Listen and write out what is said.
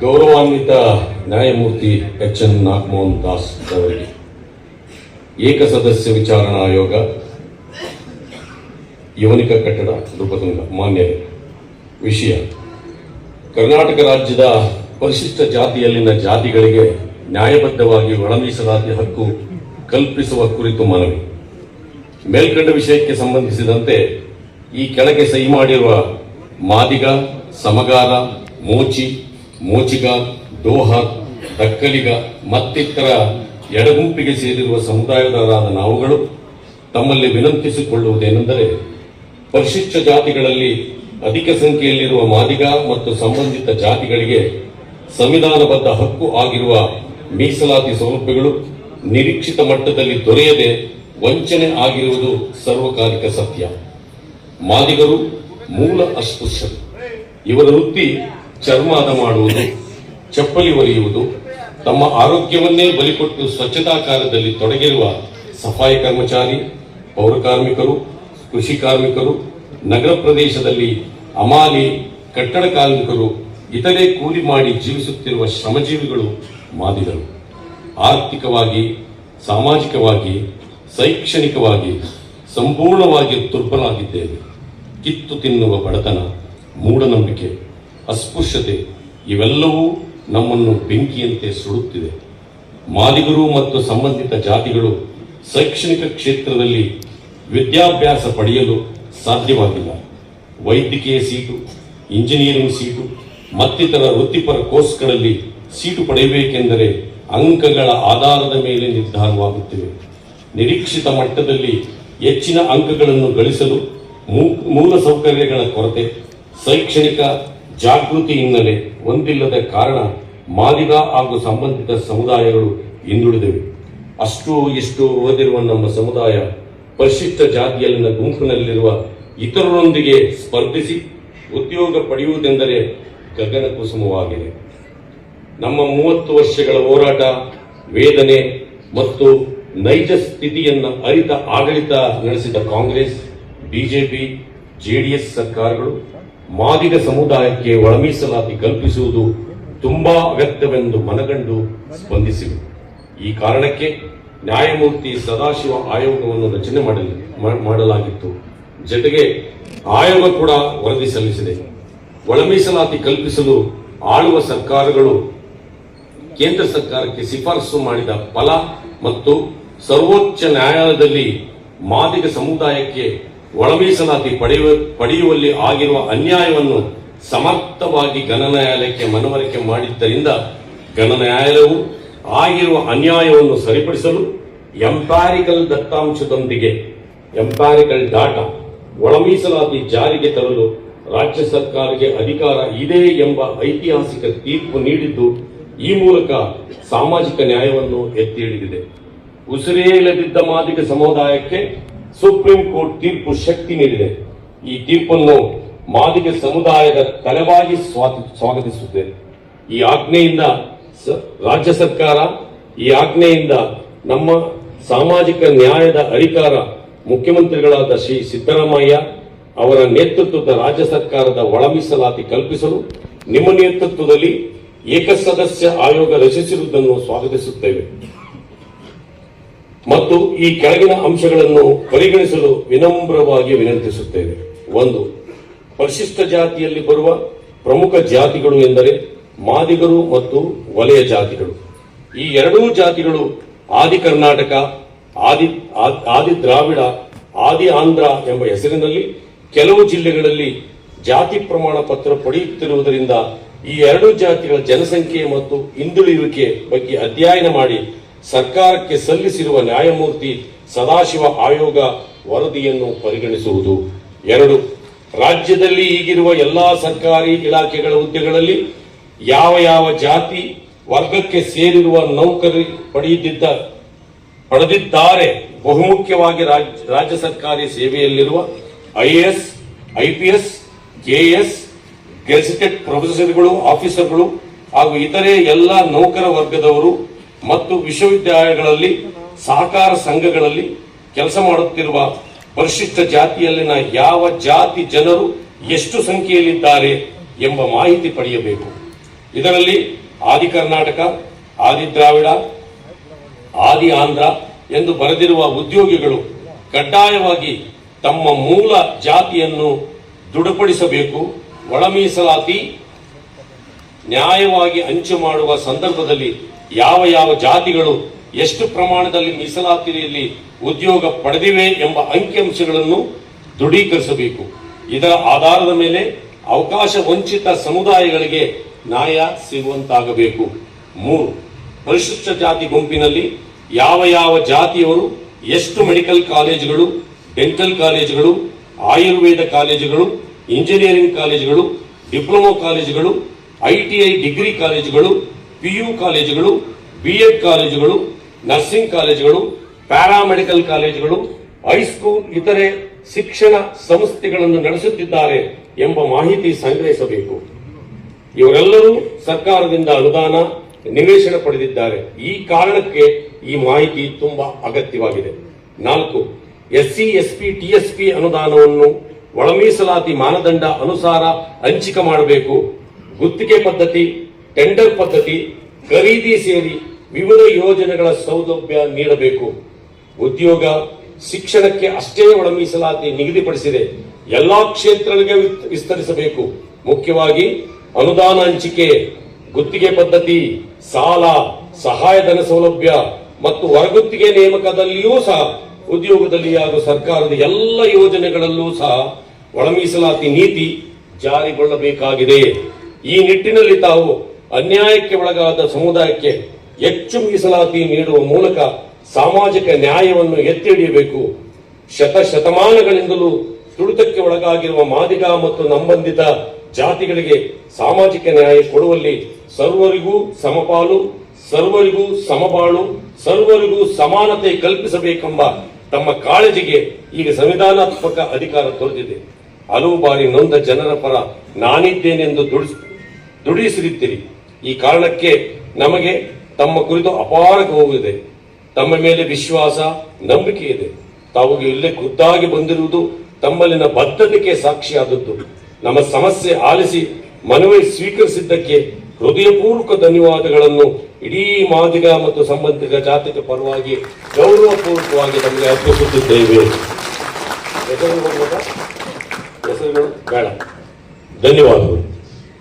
ಗೌರವಾನ್ವಿತ ನ್ಯಾಯಮೂರ್ತಿ H N Nagamohan Das ಅವರಿಗೆ ಏಕಸದಸ್ಯ ವಿಚಾರಣಾ ಆಯೋಗ, ಯವನಿಕ ಕಟ್ಟಡ ನೃಪತುಂಗ ಮಾನ್ಯ ವಿಷಯ. ಕರ್ನಾಟಕ ರಾಜ್ಯದ ಪರಿಶಿಷ್ಟ ಜಾತಿಯಲ್ಲಿನ ಜಾತಿಗಳಿಗೆ ನ್ಯಾಯಬದ್ಧವಾಗಿ ಒಳ ಹಕ್ಕು ಕಲ್ಪಿಸುವ ಕುರಿತು ಮನವಿ. ಮೇಲ್ಕಂಡ ವಿಷಯಕ್ಕೆ ಸಂಬಂಧಿಸಿದಂತೆ ಈ ಕೆಳಗೆ ಸಹಿ ಮಾಡಿರುವ ಮಾದಿಗ ಸಮಗಾರ ಮೋಚಿ ಮೋಚಿಗ ದೋಹ, ದಕ್ಕಲಿಗ, ಮತ್ತಿತರ ಎಡಗುಂಪಿಗೆ ಸೇರಿರುವ ಸಮುದಾಯದವರಾದ ನಾವುಗಳು ತಮ್ಮಲ್ಲಿ ವಿನಂತಿಸಿಕೊಳ್ಳುವುದೇನೆಂದರೆ ಪರಿಶಿಷ್ಟ ಜಾತಿಗಳಲ್ಲಿ ಅಧಿಕ ಸಂಖ್ಯೆಯಲ್ಲಿರುವ ಮಾದಿಗ ಮತ್ತು ಸಂಬಂಧಿತ ಜಾತಿಗಳಿಗೆ ಸಂವಿಧಾನಬದ್ಧ ಹಕ್ಕು ಆಗಿರುವ ಮೀಸಲಾತಿ ಸೌಲಭ್ಯಗಳು ನಿರೀಕ್ಷಿತ ಮಟ್ಟದಲ್ಲಿ ದೊರೆಯದೆ ವಂಚನೆ ಆಗಿರುವುದು ಸರ್ವಕಾಲಿಕ ಸತ್ಯ. ಮಾದಿಗರು ಮೂಲ ಅಸ್ಪೃಶ್ಯರು. ಇವರ ವೃತ್ತಿ ಚರ್ಮಾದ ಮಾಡುವುದು, ಚಪ್ಪಲಿ ಒರೆಯುವುದು, ತಮ್ಮ ಆರೋಗ್ಯವನ್ನೇ ಬಲಿಕೊಟ್ಟು ಸ್ವಚ್ಛತಾ ಕಾರ್ಯದಲ್ಲಿ ತೊಡಗಿರುವ ಸಫಾಯಿ ಕರ್ಮಚಾರಿ, ಪೌರ ಕಾರ್ಮಿಕರು, ಕೃಷಿ ಕಾರ್ಮಿಕರು, ನಗರ ಪ್ರದೇಶದಲ್ಲಿ ಅಮಾಲಿ, ಕಟ್ಟಡ ಕಾರ್ಮಿಕರು, ಇತರೆ ಕೂಲಿ ಮಾಡಿ ಜೀವಿಸುತ್ತಿರುವ ಶ್ರಮಜೀವಿಗಳು ಮಾದಿಗರು ಆರ್ಥಿಕವಾಗಿ, ಸಾಮಾಜಿಕವಾಗಿ, ಶೈಕ್ಷಣಿಕವಾಗಿ ಸಂಪೂರ್ಣವಾಗಿ ದುರ್ಬಲಾಗಿದ್ದೇವೆ ಕಿತ್ತು ತಿನ್ನುವ ಬಡತನ ಮೂಢನಂಬಿಕೆ, ಅಸ್ಪೃಶ್ಯತೆ, ಇವೆಲ್ಲವೂ ನಮ್ಮನ್ನು ಬೆಂಕಿಯಂತೆ ಸುಡುತ್ತಿದೆ ಮಾದಿಗರು ಮತ್ತು ಸಂಬಂಧಿತ ಜಾತಿಗಳು ಶೈಕ್ಷಣಿಕ ಕ್ಷೇತ್ರದಲ್ಲಿ ವಿದ್ಯಾಭ್ಯಾಸ ಪಡೆಯಲು ಸಾಧ್ಯವಾಗಿಲ್ಲ. ವೈದ್ಯಕೀಯ ಸೀಟು, ಇಂಜಿನಿಯರಿಂಗ್ ಸೀಟು, ಮತ್ತಿತರ ವೃತ್ತಿಪರ ಕೋರ್ಸ್ಗಳಲ್ಲಿ ಸೀಟು ಪಡೆಯಬೇಕೆಂದರೆ ಅಂಕಗಳ ಆಧಾರದ ಮೇಲೆ ನಿರ್ಧಾರವಾಗುತ್ತಿವೆ. ನಿರೀಕ್ಷಿತ ಮಟ್ಟದಲ್ಲಿ ಹೆಚ್ಚಿನ ಅಂಕಗಳನ್ನು ಗಳಿಸಲು ಮೂಲ ಸೌಕರ್ಯಗಳ ಕೊರತೆ ಶೈಕ್ಷಣಿಕ ಜಾಗೃತಿ ಹಿನ್ನೆಲೆ ಹೊಂದಿಲ್ಲದ ಕಾರಣ ಮಾದಿಗ ಹಾಗೂ ಸಂಬಂಧಿತ ಸಮುದಾಯಗಳು ಹಿಂದುಳಿದಿವೆ. ಅಷ್ಟು ಇಷ್ಟು ಓದಿರುವ ನಮ್ಮ ಸಮುದಾಯ ಪರಿಶಿಷ್ಟ ಜಾತಿಯಲ್ಲಿನ ಗುಂಪಿನಲ್ಲಿರುವ ಇತರರೊಂದಿಗೆ ಸ್ಪರ್ಧಿಸಿ ಉದ್ಯೋಗ ಪಡೆಯುವುದೆಂದರೆ ಗಗನ ಕುಸುಮವಾಗಿದೆ ನಮ್ಮ ಮೂವತ್ತು ವರ್ಷಗಳ ಹೋರಾಟ, ವೇದನೆ ಮತ್ತು ನೈಜ ಸ್ಥಿತಿಯನ್ನು ಅರಿತ ಆಡಳಿತ ನಡೆಸಿದ ಕಾಂಗ್ರೆಸ್, ಬಿಜೆಪಿ, ಜೆಡಿಎಸ್ ಸರ್ಕಾರಗಳು ಮಾದಿಗ ಸಮುದಾಯಕ್ಕೆ ಒಳಮೀಸಲಾತಿ ಕಲ್ಪಿಸುವುದು ತುಂಬಾ ಅಗತ್ಯವೆಂದು ಮನಗಂಡು ಸ್ಪಂದಿಸಿವೆ ಈ ಕಾರಣಕ್ಕೆ ನ್ಯಾಯಮೂರ್ತಿ ಸದಾಶಿವ ಆಯೋಗವನ್ನು ರಚನೆ ಮಾಡಲಾಗಿತ್ತು. ಜೊತೆಗೆ ಆಯೋಗ ಕೂಡ ವರದಿ ಸಲ್ಲಿಸಿದೆ. ಒಳಮೀಸಲಾತಿ ಕಲ್ಪಿಸಲು ಆಳುವ ಸರ್ಕಾರಗಳು ಕೇಂದ್ರ ಸರ್ಕಾರಕ್ಕೆ ಶಿಫಾರಸು ಮಾಡಿದ ಫಲ ಮತ್ತು ಸರ್ವೋಚ್ಚ ನ್ಯಾಯಾಲಯದಲ್ಲಿ ಮಾದಿಗ ಸಮುದಾಯಕ್ಕೆ ಒಳ ಮೀಸಲಾತಿ ಪಡೆಯುವ, ಪಡೆಯುವಲ್ಲಿ ಆಗಿರುವ ಅನ್ಯಾಯವನ್ನು ಸಮರ್ಥವಾಗಿ ಗಣನ್ಯಾಯಾಲಯಕ್ಕೆ ಮನವರಿಕೆ ಮಾಡಿದ್ದರಿಂದ ಗಣನ್ಯಾಯಾಲಯವು ಆಗಿರುವ ಅನ್ಯಾಯವನ್ನು ಸರಿಪಡಿಸಲು ಎಂಪ್ಯಾರಿಕಲ್ ದತ್ತಾಂಶದೊಂದಿಗೆ ಎಂಪ್ಯಾರಿಕಲ್ ಡಾಟಾ ಒಳಮೀಸಲಾತಿ ಜಾರಿಗೆ ತರಲು ರಾಜ್ಯ ಸರ್ಕಾರಕ್ಕೆ ಅಧಿಕಾರ ಇದೆ ಎಂಬ ಐತಿಹಾಸಿಕ ತೀರ್ಪು ನೀಡಿದ್ದು, ಈ ಮೂಲಕ ಸಾಮಾಜಿಕ ನ್ಯಾಯವನ್ನು ಎತ್ತಿ ಹಿಡಿದಿದೆ. ಉಸಿರೇಲದಿದ್ದ ಮಾದಿಗ ಸಮುದಾಯಕ್ಕೆ ಸುಪ್ರೀಂ ಕೋರ್ಟ್ ತೀರ್ಪು ಶಕ್ತಿ ನೀಡಿದೆ. ಈ ತೀರ್ಪನ್ನು ಮಾದಿಗ ಸಮುದಾಯದ ತಲೆವಾಗಿ ಸ್ವಾಗತಿಸುತ್ತೇನೆ ಈ ಆಜ್ಞೆಯಿಂದ ರಾಜ್ಯ ಸರ್ಕಾರ, ಈ ಆಜ್ಞೆಯಿಂದ ನಮ್ಮ ಸಾಮಾಜಿಕ ನ್ಯಾಯದ ಅಧಿಕಾರ ಮುಖ್ಯಮಂತ್ರಿಗಳಾದ ಶ್ರೀ ಸಿದ್ದರಾಮಯ್ಯ ಅವರ ನೇತೃತ್ವದ ರಾಜ್ಯ ಸರ್ಕಾರದ ಒಳಮೀಸಲಾತಿ ಕಲ್ಪಿಸಲು ನಿಮ್ಮ ನೇತೃತ್ವದಲ್ಲಿ ಏಕಸದಸ್ಯ ಆಯೋಗ ರಚಿಸಿರುವುದನ್ನು ಸ್ವಾಗತಿಸುತ್ತೇವೆ. ಮತ್ತು ಈ ಕೆಳಗಿನ ಅಂಶಗಳನ್ನು ಪರಿಗಣಿಸಲು ವಿನಮ್ರವಾಗಿ ವಿನಂತಿಸುತ್ತೇವೆ ಒಂದು, ಪರಿಶಿಷ್ಟ ಜಾತಿಯಲ್ಲಿ ಬರುವ ಪ್ರಮುಖ ಜಾತಿಗಳು ಎಂದರೆ ಮಾದಿಗರು ಮತ್ತು ವಲಯ ಜಾತಿಗಳು. ಈ ಎರಡೂ ಜಾತಿಗಳು ಆದಿ ಕರ್ನಾಟಕ, ಆದಿ ಆದಿ ದ್ರಾವಿಡ, ಆದಿ ಆಂಧ್ರ ಎಂಬ ಹೆಸರಿನಲ್ಲಿ ಕೆಲವು ಜಿಲ್ಲೆಗಳಲ್ಲಿ ಜಾತಿ ಪ್ರಮಾಣ ಪತ್ರ ಪಡೆಯುತ್ತಿರುವುದರಿಂದ ಈ ಎರಡು ಜಾತಿಗಳ ಜನಸಂಖ್ಯೆ ಮತ್ತು ಹಿಂದುಳಿಯುವಿಕೆ ಬಗ್ಗೆ ಅಧ್ಯಯನ ಮಾಡಿ ಸರ್ಕಾರಕ್ಕೆ ಸಲ್ಲಿಸಿರುವ ನ್ಯಾಯಮೂರ್ತಿ ಸದಾಶಿವ ಆಯೋಗ ವರದಿಯನ್ನು ಪರಿಗಣಿಸುವುದು. ಎರಡು, ರಾಜ್ಯದಲ್ಲಿ ಈಗಿರುವ ಎಲ್ಲಾ ಸರ್ಕಾರಿ ಇಲಾಖೆಗಳ ಹುದ್ದೆಗಳಲ್ಲಿ ಯಾವ ಯಾವ ಜಾತಿ ವರ್ಗಕ್ಕೆ ಸೇರಿರುವ ನೌಕರಿ ಪಡೆಯದಿದ್ದ ಪಡೆದಿದ್ದಾರೆ. ಬಹುಮುಖ್ಯವಾಗಿ ರಾಜ್- ರಾಜ್ಯ ಸರ್ಕಾರಿ ಸೇವೆಯಲ್ಲಿರುವ ಐಎಎಸ್ ಐಪಿಎಸ್ ಕೆಎಸ್ ಗೆಜೆಟೆಡ್ ಪ್ರೊಫೆಸರ್ಗಳು, ಆಫೀಸರ್ಗಳು ಹಾಗೂ ಇತರೆ ಎಲ್ಲ ನೌಕರ ವರ್ಗದವರು ಮತ್ತು ವಿಶ್ವವಿದ್ಯಾಲಯಗಳಲ್ಲಿ ಸಹಕಾರ ಸಂಘಗಳಲ್ಲಿ ಕೆಲಸ ಮಾಡುತ್ತಿರುವ ಪರಿಶಿಷ್ಟ ಜಾತಿಯಲ್ಲಿನ ಯಾವ ಜಾತಿ ಜನರು ಎಷ್ಟು ಸಂಖ್ಯೆಯಲ್ಲಿದ್ದಾರೆ ಎಂಬ ಮಾಹಿತಿ ಪಡೆಯಬೇಕು. ಇದರಲ್ಲಿ ಆದಿ ಕರ್ನಾಟಕ, ಆದಿ ದ್ರಾವಿಡ, ಆದಿ ಆಂಧ್ರ ಎಂದು ಬರೆದಿರುವ ಉದ್ಯೋಗಿಗಳು ಕಡ್ಡಾಯವಾಗಿ ತಮ್ಮ ಮೂಲ ಜಾತಿಯನ್ನು ದೃಢಪಡಿಸಬೇಕು ಒಳ ಮೀಸಲಾತಿ ನ್ಯಾಯವಾಗಿ ಹಂಚು ಮಾಡುವ ಸಂದರ್ಭದಲ್ಲಿ ಯಾವ ಯಾವ ಜಾತಿಗಳು ಎಷ್ಟು ಪ್ರಮಾಣದಲ್ಲಿ ಮೀಸಲಾತಿಯಲ್ಲಿ ಉದ್ಯೋಗ ಪಡೆದಿವೆ ಎಂಬ ಅಂಕಿಅಂಶಗಳನ್ನು ದೃಢೀಕರಿಸಬೇಕು. ಇದರ ಆಧಾರದ ಮೇಲೆ ಅವಕಾಶ ವಂಚಿತ ಸಮುದಾಯಗಳಿಗೆ ನ್ಯಾಯ ಸಿಗುವಂತಾಗಬೇಕು. ಮೂರು, ಪರಿಶಿಷ್ಟ ಜಾತಿ ಗುಂಪಿನಲ್ಲಿ ಯಾವ ಯಾವ ಜಾತಿಯವರು ಎಷ್ಟು ಮೆಡಿಕಲ್ ಕಾಲೇಜುಗಳು, ಡೆಂಟಲ್ ಕಾಲೇಜುಗಳು, ಆಯುರ್ವೇದ ಕಾಲೇಜುಗಳು, ಇಂಜಿನಿಯರಿಂಗ್ ಕಾಲೇಜುಗಳು, ಡಿಪ್ಲೊಮಾ ಕಾಲೇಜುಗಳು ಐಟಿಐ ಡಿಗ್ರಿ ಕಾಲೇಜುಗಳು ಪಿಯು ಕಾಲೇಜುಗಳು, ಬಿ ಎಡ್ ಕಾಲೇಜುಗಳು, ನರ್ಸಿಂಗ್ ಕಾಲೇಜುಗಳು, ಪ್ಯಾರಾಮೆಡಿಕಲ್ ಕಾಲೇಜುಗಳು, ಹೈಸ್ಕೂಲ್, ಇತರೆ ಶಿಕ್ಷಣ ಸಂಸ್ಥೆಗಳನ್ನು ನಡೆಸುತ್ತಿದ್ದಾರೆ ಎಂಬ ಮಾಹಿತಿ ಸಂಗ್ರಹಿಸಬೇಕು. ಇವರೆಲ್ಲರೂ ಸರ್ಕಾರದಿಂದ ಅನುದಾನ, ನಿವೇಶನ ಪಡೆದಿದ್ದಾರೆ. ಈ ಕಾರಣಕ್ಕೆ ಈ ಮಾಹಿತಿ ತುಂಬಾ ಅಗತ್ಯವಾಗಿದೆ. ನಾಲ್ಕು, ಎಸ್ಸಿ ಎಸ್ಪಿ ಟಿಎಸ್ಪಿ ಅನುದಾನವನ್ನು ಒಳಮೀಸಲಾತಿ ಮಾನದಂಡ ಅನುಸಾರ ಹಂಚಿಕೆ ಮಾಡಬೇಕು. ಗುತ್ತಿಗೆ ಪದ್ಧತಿ ಟೆಂಡರ್ ಪದ್ಧತಿ, ಖರೀದಿ ಸೇರಿ ವಿವಿಧ ಯೋಜನೆಗಳ ಸೌಲಭ್ಯ ನೀಡಬೇಕು. ಉದ್ಯೋಗ, ಶಿಕ್ಷಣಕ್ಕೆ ಅಷ್ಟೇ ಒಳ ಮೀಸಲಾತಿ ನಿಗದಿಪಡಿಸಿದೆ. ಎಲ್ಲಾ ಕ್ಷೇತ್ರಗಳಿಗೆ ವಿಸ್ತರಿಸಬೇಕು. ಮುಖ್ಯವಾಗಿ, ಅನುದಾನ ಹಂಚಿಕೆ, ಗುತ್ತಿಗೆ ಪದ್ಧತಿ, ಸಾಲ, ಸಹಾಯಧನ ಸೌಲಭ್ಯ ಮತ್ತು ಹೊರಗುತ್ತಿಗೆ ನೇಮಕದಲ್ಲಿಯೂ ಸಹ ಉದ್ಯೋಗದಲ್ಲಿ ಹಾಗೂ ಸರ್ಕಾರದ ಎಲ್ಲ ಯೋಜನೆಗಳಲ್ಲೂ ಸಹ ಒಳ ಮೀಸಲಾತಿ ನೀತಿ ಜಾರಿಗೊಳ್ಳಬೇಕಾಗಿದೆ. ಈ ನಿಟ್ಟಿನಲ್ಲಿ ತಾವು ಅನ್ಯಾಯಕ್ಕೆ ಒಳಗಾದ ಸಮುದಾಯಕ್ಕೆ ಹೆಚ್ಚು ಮೀಸಲಾತಿ ನೀಡುವ ಮೂಲಕ ಸಾಮಾಜಿಕ ನ್ಯಾಯವನ್ನು ಎತ್ತಿ ಹಿಡಿಯಬೇಕು ಶತ ಶತಮಾನಗಳಿಂದಲೂ ತುಳಿತಕ್ಕೆ ಒಳಗಾಗಿರುವ ಮಾದಿಗ ಮತ್ತು ನಂಬಂಧಿತ ಜಾತಿಗಳಿಗೆ ಸಾಮಾಜಿಕ ನ್ಯಾಯ ಕೊಡುವಲ್ಲಿ ಸರ್ವರಿಗೂ ಸಮಪಾಲು, ಸರ್ವರಿಗೂ ಸಮಬಾಳು, ಸರ್ವರಿಗೂ ಸಮಾನತೆ ಕಲ್ಪಿಸಬೇಕೆಂಬ ತಮ್ಮ ಕಾಳಜಿಗೆ ಈಗ ಸಂವಿಧಾನಾತ್ಮಕ ಅಧಿಕಾರ ತೊರೆದಿದೆ ಹಲವು ಬಾರಿ ನೊಂದ ಜನರ ಪರ ನಾನಿದ್ದೇನೆಂದು ದುಡಿಸ್ ದುಡಿಸಿರುತ್ತೀರಿ ಈ ಕಾರಣಕ್ಕೆ ನಮಗೆ ತಮ್ಮ ಕುರಿತು ಅಪಾರ ಹೋಗಿದೆ ತಮ್ಮ ಮೇಲೆ ವಿಶ್ವಾಸ, ನಂಬಿಕೆ ಇದೆ. ತಾವು ಇಲ್ಲೇ ಖುದ್ದಾಗಿ ಬಂದಿರುವುದು ತಮ್ಮಲ್ಲಿನ ಬದ್ಧತೆಗೆ ಸಾಕ್ಷಿಯಾದದ್ದು. ನಮ್ಮ ಸಮಸ್ಯೆ ಆಲಿಸಿ ಮನವಿ ಸ್ವೀಕರಿಸಿದ್ದಕ್ಕೆ ಹೃದಯಪೂರ್ವಕ ಧನ್ಯವಾದಗಳನ್ನು ಇಡೀ ಮಾದಿಗ ಮತ್ತು ಸಂಬಂಧಿತ ಜಾತಿಯ ಪರವಾಗಿ ಗೌರವಪೂರ್ವಕವಾಗಿ ನಮಗೆ ಅರ್ಪಿಸುತ್ತಿದ್ದೇವೆ. ಹೆಸರು ಬೇಡ. ಧನ್ಯವಾದಗಳು.